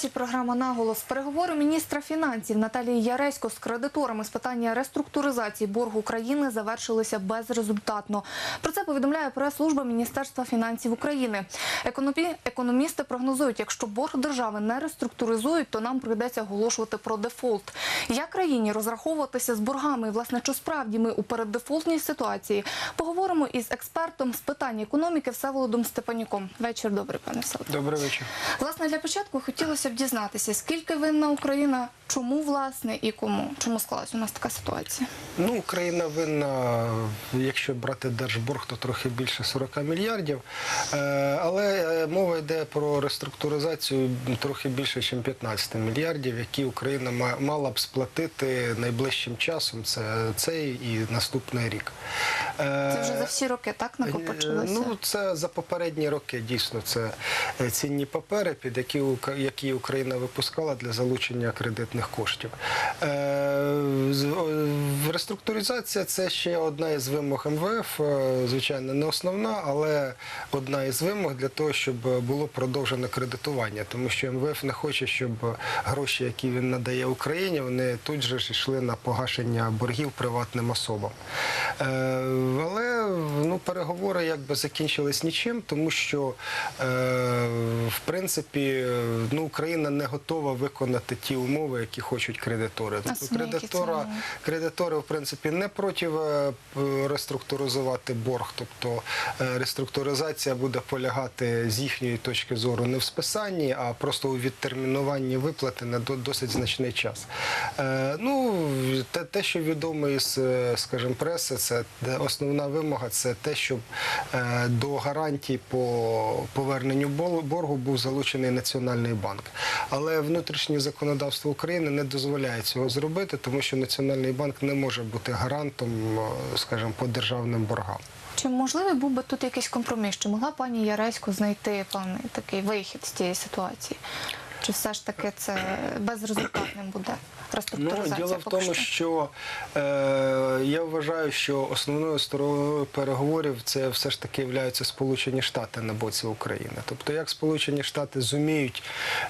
часі програма наголос. Переговори міністра фінансів Наталії Яресько з кредиторами з питання реструктуризації боргу України завершилися безрезультатно. Про це повідомляє прес-служба Міністерства фінансів України. Економі- Економісти прогнозують, якщо борг держави не реструктуризують, то нам прийдеться оголошувати про дефолт. Як країні розраховуватися з боргами? І, Власне, чи справді ми у переддефолтній ситуації? Поговоримо із експертом з питань економіки Всеволодом Степанюком. Вечір добрий, пане Всеволод. Добрий вечір. Власне, для початку хотілося б дізнатися, скільки винна Україна, чому власне і кому? Чому склалась у нас така ситуація? Ну, Україна винна, якщо брати держборг, то трохи більше 40 мільярдів. Е, Але е, мова йде про реструктуризацію трохи більше, ніж 15 мільярдів, які Україна мала б сплатити найближчим часом. Це цей і наступний рік. Е, Це вже за всі роки так накопичилося? Ну, це за попередні роки дійсно це цінні папери, під які, які Україна випускала для залучення кредитних коштів. Е, Реструктуризація це ще одна із вимог МВФ. е, Звичайно, не основна, але одна із вимог для того, щоб було продовжено кредитування, тому що МВФ не хоче, щоб гроші, які він надає Україні, вони тут же йшли на погашення боргів приватним особам. Е, Але ну, переговори якби закінчились нічим, тому що в принципі ну, Україна не готова виконати ті умови, які хочуть кредитори. Тобто кредитора, кредитори в принципі не проти е, реструктуризувати борг, тобто е, реструктуризація буде полягати з їхньої точки зору не в списанні, а просто у відтермінуванні виплати на до- досить значний час. Е, Ну, те, що відомо із, скажімо, преси, це основна вимога це те, щоб до гарантій по поверненню боргу був залучений Національний банк. Але внутрішнє законодавство України не дозволяє цього зробити, тому що Національний банк не може бути гарантом, е, скажімо, по державним боргам. Чи можливий був би тут якийсь компроміс? Чи могла пані Яресько знайти певний такий вихід з цієї ситуації? Чи все ж таки це безрезультатним буде Ну, діло в тому, що е, я вважаю, що основною стороною переговорів це все ж таки являються Сполучені Штати на боці України. Тобто, як Сполучені Штати зуміють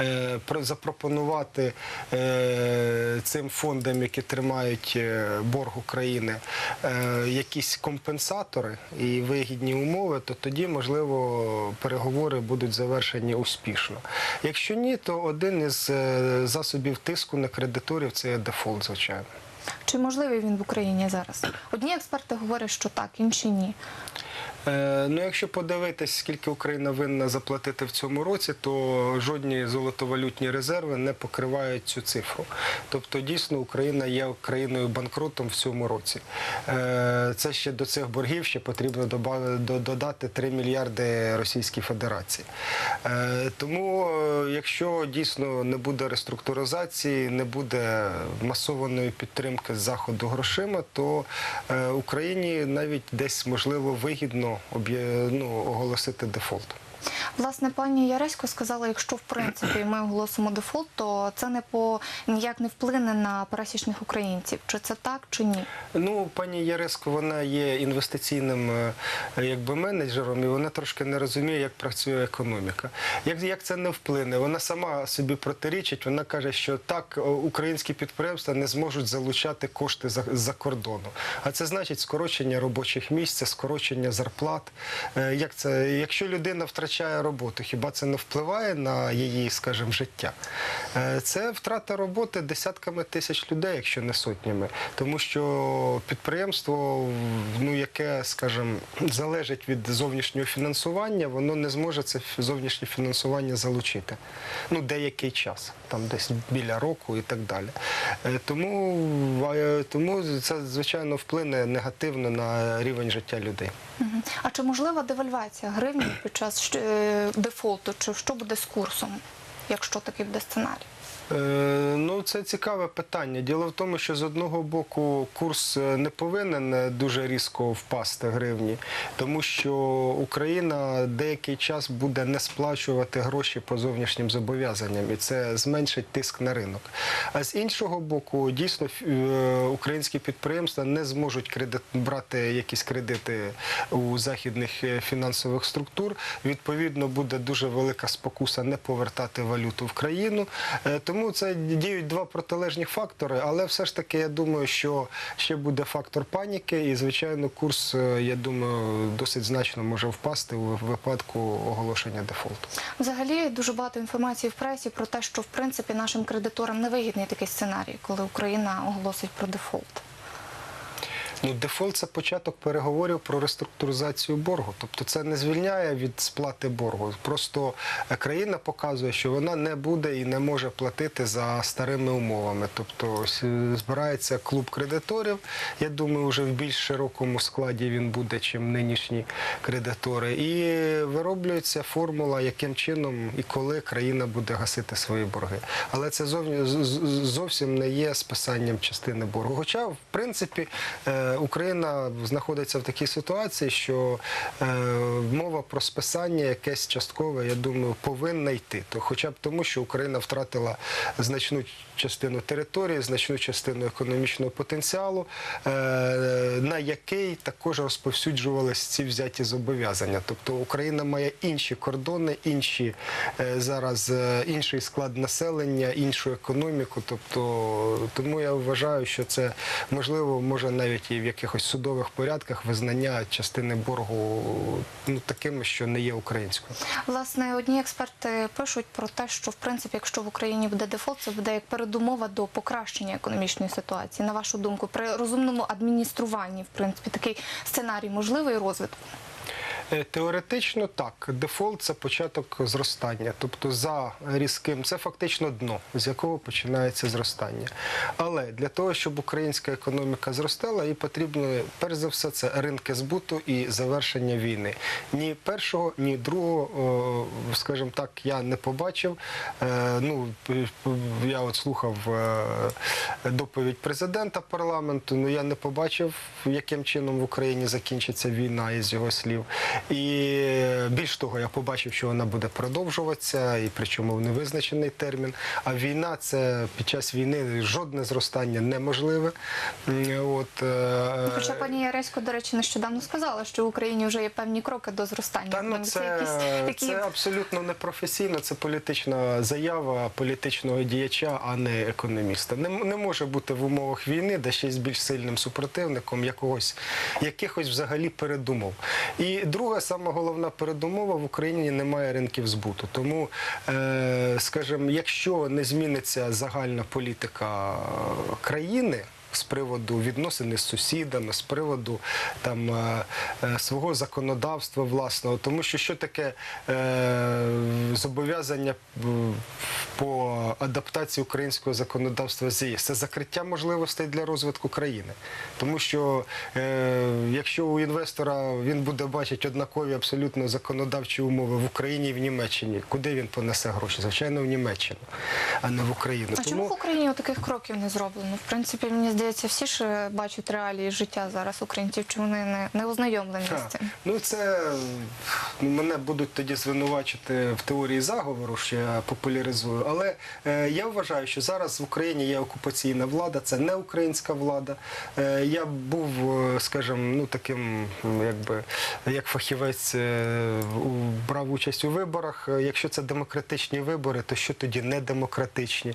е, запропонувати е, цим фондам, які тримають е, борг України, е, якісь компенсатори і вигідні умови, то тоді, можливо, переговори будуть завершені успішно. Якщо ні, то один із е, засобів тиску на кредиторів це дефолт, звичайно. Чи можливий він в Україні зараз? Одні експерти говорять, що так, інші ні. Е, ну, якщо подивитись, скільки Україна винна заплатити в цьому році, то жодні золотовалютні резерви не покривають цю цифру. Тобто, дійсно, Україна є країною банкрутом в цьому році. Е, це ще до цих боргів ще потрібно додати 3 мільярди Російській Федерації. Е, тому, якщо дійсно не буде реструктуризації, не буде масованої підтримки з заходу грошима, то Україні навіть десь можливо вигідно об'є- ну, оголосити дефолт. Власне, пані Яресько сказала, якщо в принципі ми оголосимо дефолт, то це не по ніяк не вплине на пересічних українців. Чи це так, чи ні? Ну, пані Яресько, вона є інвестиційним е, якби менеджером, і вона трошки не розуміє, як працює економіка. Як, як це не вплине? Вона сама собі протирічить. Вона каже, що так українські підприємства не зможуть залучати кошти за, за кордону. А це значить скорочення робочих місць, це скорочення зарплат. Е, Як це, якщо людина втрачає роботу, хіба це не впливає на її, скажімо, життя? Е, Це втрата роботи десятками тисяч людей, якщо не сотнями. Тому що підприємство, ну яке, скажімо, залежить від зовнішнього фінансування, воно не зможе це зовнішнє фінансування залучити. Ну, деякий час, там десь біля року і так далі. Е, Тому, тому це, звичайно, вплине негативно на рівень життя людей. А чи можлива девальвація гривні під час е, дефолту? Чи що буде з курсом, якщо такий буде сценарій? Е, Ну, це цікаве питання. Діло в тому, що з одного боку курс е, не повинен е, дуже різко впасти гривні, тому що Україна деякий час буде не сплачувати гроші по зовнішнім зобов'язанням, і це зменшить тиск на ринок. А з іншого боку, дійсно українські підприємства не зможуть кредит брати якісь кредити у західних фінансових структур. Відповідно, буде дуже велика спокуса не повертати валюту в країну. Е, Тому це діють два протилежні фактори, але все ж таки я думаю, що ще буде фактор паніки, і звичайно, курс, е, я думаю, досить значно може впасти у випадку оголошення дефолту. Взагалі дуже багато інформації в пресі про те, що в принципі нашим кредиторам не вигідний такий сценарій, коли Україна оголосить про дефолт. Ну, дефолт це початок переговорів про реструктуризацію боргу. Тобто це не звільняє від сплати боргу. Просто е, країна показує, що вона не буде і не може платити за старими умовами. Тобто е, збирається клуб кредиторів. Я думаю, вже в більш широкому складі він буде, чим нинішні кредитори. І вироблюється формула, яким чином і коли країна буде гасити свої борги. Але це зовсім не є списанням частини боргу. Хоча, в принципі, е, Україна знаходиться в такій ситуації, що е, мова про списання якесь часткове, я думаю, повинна йти. То хоча б тому, що Україна втратила значну частину території, значну частину економічного потенціалу, е, на який також розповсюджувалися ці взяті зобов'язання. Тобто Україна має інші кордони, інші е, зараз інший склад населення, іншу економіку. Тобто, тому я вважаю, що це можливо може навіть і в якихось судових порядках визнання частини боргу ну такими, що не є українською. Власне, одні експерти пишуть про те, що в принципі, якщо в Україні буде дефолт, це буде як передумова до покращення економічної ситуації. На вашу думку, при розумному адмініструванні, в принципі, такий сценарій можливий розвитку. Теоретично так, дефолт це початок зростання, тобто за різким це фактично дно, з якого починається зростання. Але для того, щоб українська економіка зростала, їй потрібно перш за все це ринки збуту і завершення війни. Ні першого, ні другого, скажімо так, я не побачив. Е, Ну я от слухав е, доповідь президента парламенту. Ну я не побачив, яким чином в Україні закінчиться війна із його слів. І більш того, я побачив, що вона буде продовжуватися, і причому в невизначений термін. А війна це під час війни жодне зростання неможливе. От, е, Хоча пані Яресько, до речі, нещодавно сказала, що в Україні вже є певні кроки до зростання. Та ну економіки. це, якісь такі це абсолютно непрофесійно, це політична заява політичного діяча, а не економіста. Не, не може бути в умовах війни, де ще з більш сильним супротивником якогось, якихось взагалі передумов. І друга, саме головна передумова в Україні немає ринків збуту. Тому, е, скажімо, якщо не зміниться загальна політика країни з приводу відносини з сусідами, з приводу там е, е, свого законодавства власного, тому що що таке е, зобов'язання е, по адаптації українського законодавства з ЄС? Це закриття можливостей для розвитку країни. Тому що е, якщо у інвестора він буде бачити однакові абсолютно законодавчі умови в Україні і в Німеччині, куди він понесе гроші? Звичайно, в Німеччину, а не в Україну. А чому в Україні таких кроків не зроблено? В принципі, мені здається, всі ж е, бачать реалії життя зараз українців, чи вони не, не ознайомлені Ха, з цим. Ну це мене будуть тоді звинувачити в теорії заговору, що я популяризую. Але е, я вважаю, що зараз в Україні є окупаційна влада, це не українська влада. Е, я був, е, скажімо, ну таким, якби як фахівець е, у- брав участь у виборах. Якщо це демократичні вибори, то що тоді не демократичні?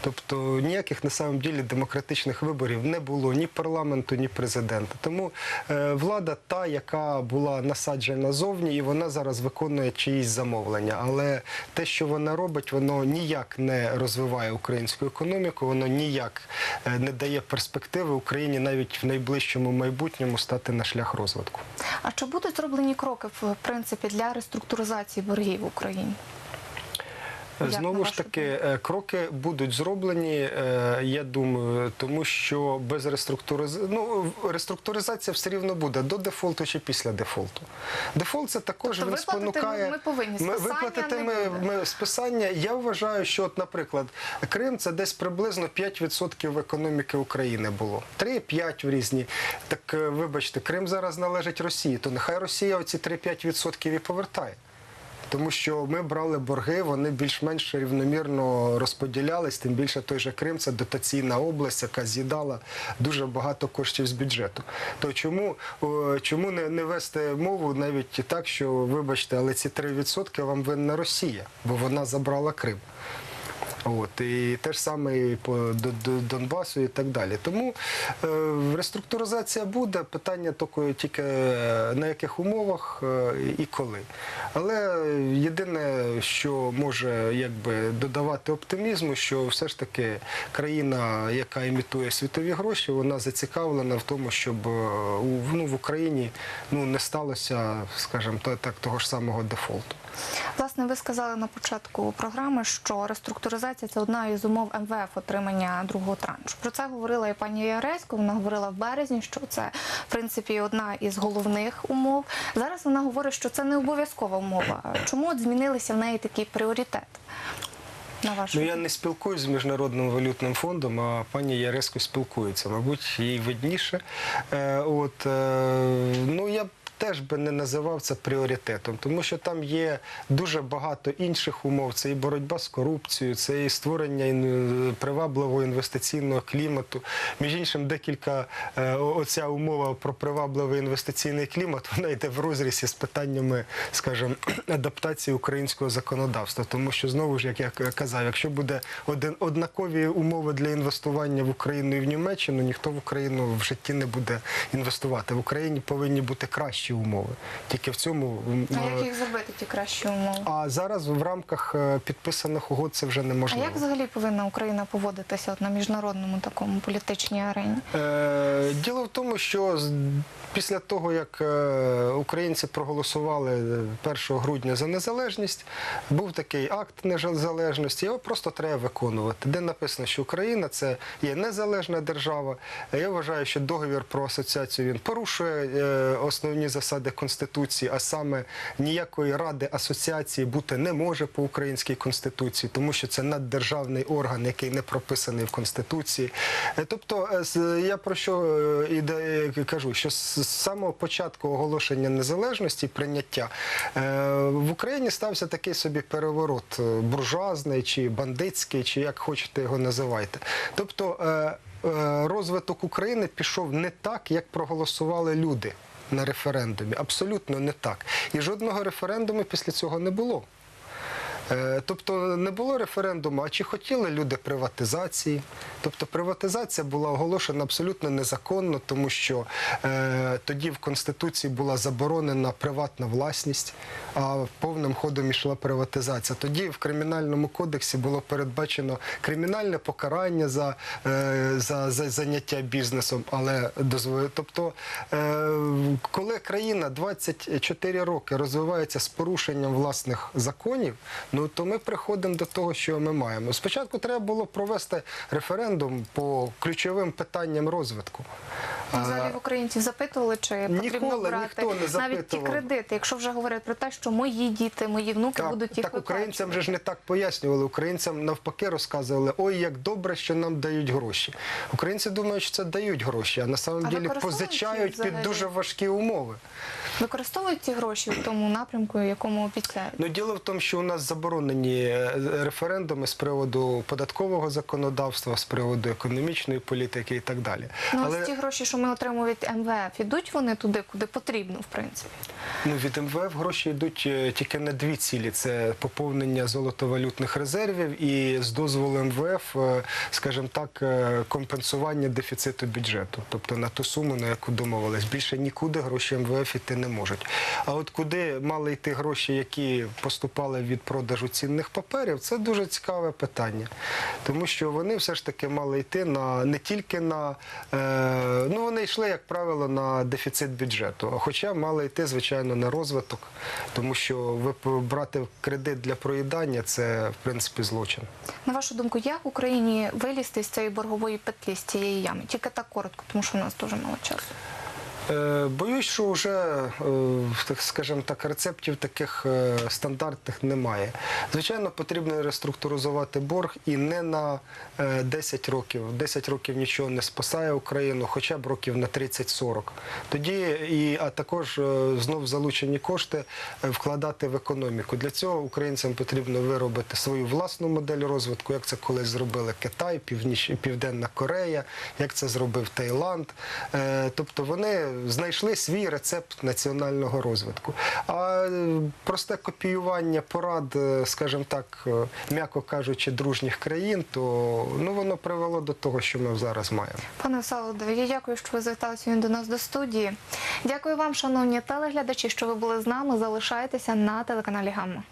Тобто ніяких на самом ділі демократичних виборів не було ні парламенту, ні президента. Тому е, влада та, яка була насаджена зовні, і вона зараз виконує чиїсь замовлення. Але те, що вона робить, воно ніяк не розвиває українську економіку, воно ніяк е, не дає перспективи Україні навіть в найближчому майбутньому стати на шлях розвитку. А чи будуть зроблені кроки в принципі для реструктуризації боргів в Україні? Знову ж таки, е, кроки будуть зроблені, е, я думаю, тому що без реструктуризації, ну, реструктуризація все рівно буде до дефолту чи після дефолту. Дефолт це також Тобто він спонукає. ми повинні, списання виплатити ми, ми списання. Я вважаю, що, от, наприклад, Крим це десь приблизно 5% економіки України було. 3-5 в різні. Так е, вибачте, Крим зараз належить Росії, то нехай Росія оці 3-5% і повертає. Тому що ми брали борги, вони більш-менш рівномірно розподілялись. Тим більше той же Крим це дотаційна область, яка з'їдала дуже багато коштів з бюджету. То чому, чому не, не вести мову навіть так, що вибачте, але ці 3% вам винна Росія, бо вона забрала Крим. От, і те ж саме і по Донбасу і так далі. Тому е, реструктуризація буде, питання тільки, е, на яких умовах е, і коли. Але єдине, що може якби, додавати оптимізму, що все ж таки країна, яка імітує світові гроші, вона зацікавлена в тому, щоб ну, в Україні ну, не сталося, скажімо, так, того ж самого дефолту. Власне, ви сказали на початку програми, що реструктуризація це одна із умов МВФ отримання другого траншу. Про це говорила і пані Яресько. Вона говорила в березні, що це в принципі одна із головних умов. Зараз вона говорить, що це не обов'язкова умова. Чому от змінилися в неї такі пріоритети? На вашу Ну я не спілкуюсь з міжнародним валютним фондом, а пані Яресько спілкується. Мабуть, їй видніше. Е, от е, ну я теж би не називав це пріоритетом, тому що там є дуже багато інших умов. Це і боротьба з корупцією, це і створення привабливого інвестиційного клімату. Між іншим, декілька е, оця умова про привабливий інвестиційний клімат, вона йде в розрізі з питаннями, скажімо, адаптації українського законодавства. Тому що знову ж, як я казав, якщо буде один однакові умови для інвестування в Україну і в Німеччину, ніхто в Україну в житті не буде інвестувати. В Україні повинні бути кращі умови. Тільки в цьому а як їх зробити ті кращі умови? а зараз в рамках е, підписаних угод це вже А як взагалі повинна Україна поводитися от на міжнародному такому політичній арені? Е, Діло в тому, що після того, як е, українці проголосували е, 1 грудня за незалежність, був такий акт незалежності, його просто треба виконувати. Де написано, що Україна це є незалежна держава. Я вважаю, що договір про асоціацію він порушує основні засади Конституції, а саме ніякої ради асоціації бути не може по українській конституції, тому що це наддержавний орган, який не прописаний в Конституції. Е, Тобто, е, я про що е, іде, кажу, що з самого початку оголошення незалежності, прийняття в Україні стався такий собі переворот буржуазний чи бандитський, чи як хочете його називайте. Тобто розвиток України пішов не так, як проголосували люди. На референдумі абсолютно не так, і жодного референдуму після цього не було. Е, Тобто не було референдуму, а чи хотіли люди приватизації? Тобто приватизація була оголошена абсолютно незаконно, тому що е, тоді в Конституції була заборонена приватна власність, а повним ходом ішла приватизація. Тоді в Кримінальному кодексі було передбачено кримінальне покарання за, е, за, за заняття бізнесом, але дозво- тобто, е, коли країна 24 роки розвивається з порушенням власних законів, ну то ми приходимо до того, що ми маємо. Спочатку треба було провести референдум по ключовим питанням розвитку. А, Взагалі в українців запитували, чи потрібно Ніколи брати ніхто не навіть ті кредити, якщо вже говорять про те, що мої діти, мої внуки Так, будуть їх так українцям же виплачувати. ж не так пояснювали. Українцям навпаки розказували, ой, як добре, що нам дають гроші. Українці думають, що це дають гроші, а на самом А ділі позичають їх під дуже важкі умови. Використовують ті гроші в тому напрямку, якому обіцяють. Ну діло в тому, що у нас заборонені е, референдуми з приводу податкового законодавства, з приводу економічної політики і так далі. Ну, Але ті гроші, що ми отримуємо від МВФ, ідуть вони туди, куди потрібно, в принципі. ну, від МВФ гроші йдуть е, тільки на дві цілі: це поповнення золотовалютних резервів і з дозволу МВФ, е, скажімо так, компенсування дефіциту бюджету, тобто на ту суму, на яку домовились. Більше нікуди гроші МВФ іти не не можуть. А от куди мали йти гроші, які поступали від продажу цінних паперів, це дуже цікаве питання. Тому що вони все ж таки мали йти на не тільки на е, ну вони йшли, як правило, на дефіцит бюджету, хоча мали йти, звичайно, на розвиток, тому що брати кредит для проїдання це в принципі злочин. На вашу думку, як Україні вилізти з цієї боргової петлі, з цієї ями? Тільки так коротко, тому що у нас дуже мало часу. Е, Боюсь, що вже, е, так скажімо так, рецептів таких е, стандартних немає. Звичайно, потрібно реструктуризувати борг і не на е, 10 років. 10 років нічого не спасає Україну, хоча б років на 30-40. Тоді і а також знов залучені кошти вкладати в економіку. Для цього українцям потрібно виробити свою власну модель розвитку, як це колись зробили Китай, Північ, Південна Корея, як це зробив Таїланд. Тобто вони знайшли свій рецепт національного розвитку. А е, просте копіювання порад, е, скажімо так, е, м'яко кажучи, дружніх країн, то ну воно привело до того, що ми зараз маємо. Пане Солодове, я дякую, що ви зверталися до нас до студії. Дякую вам, шановні телеглядачі, що ви були з нами. Залишайтеся на телеканалі Гамма.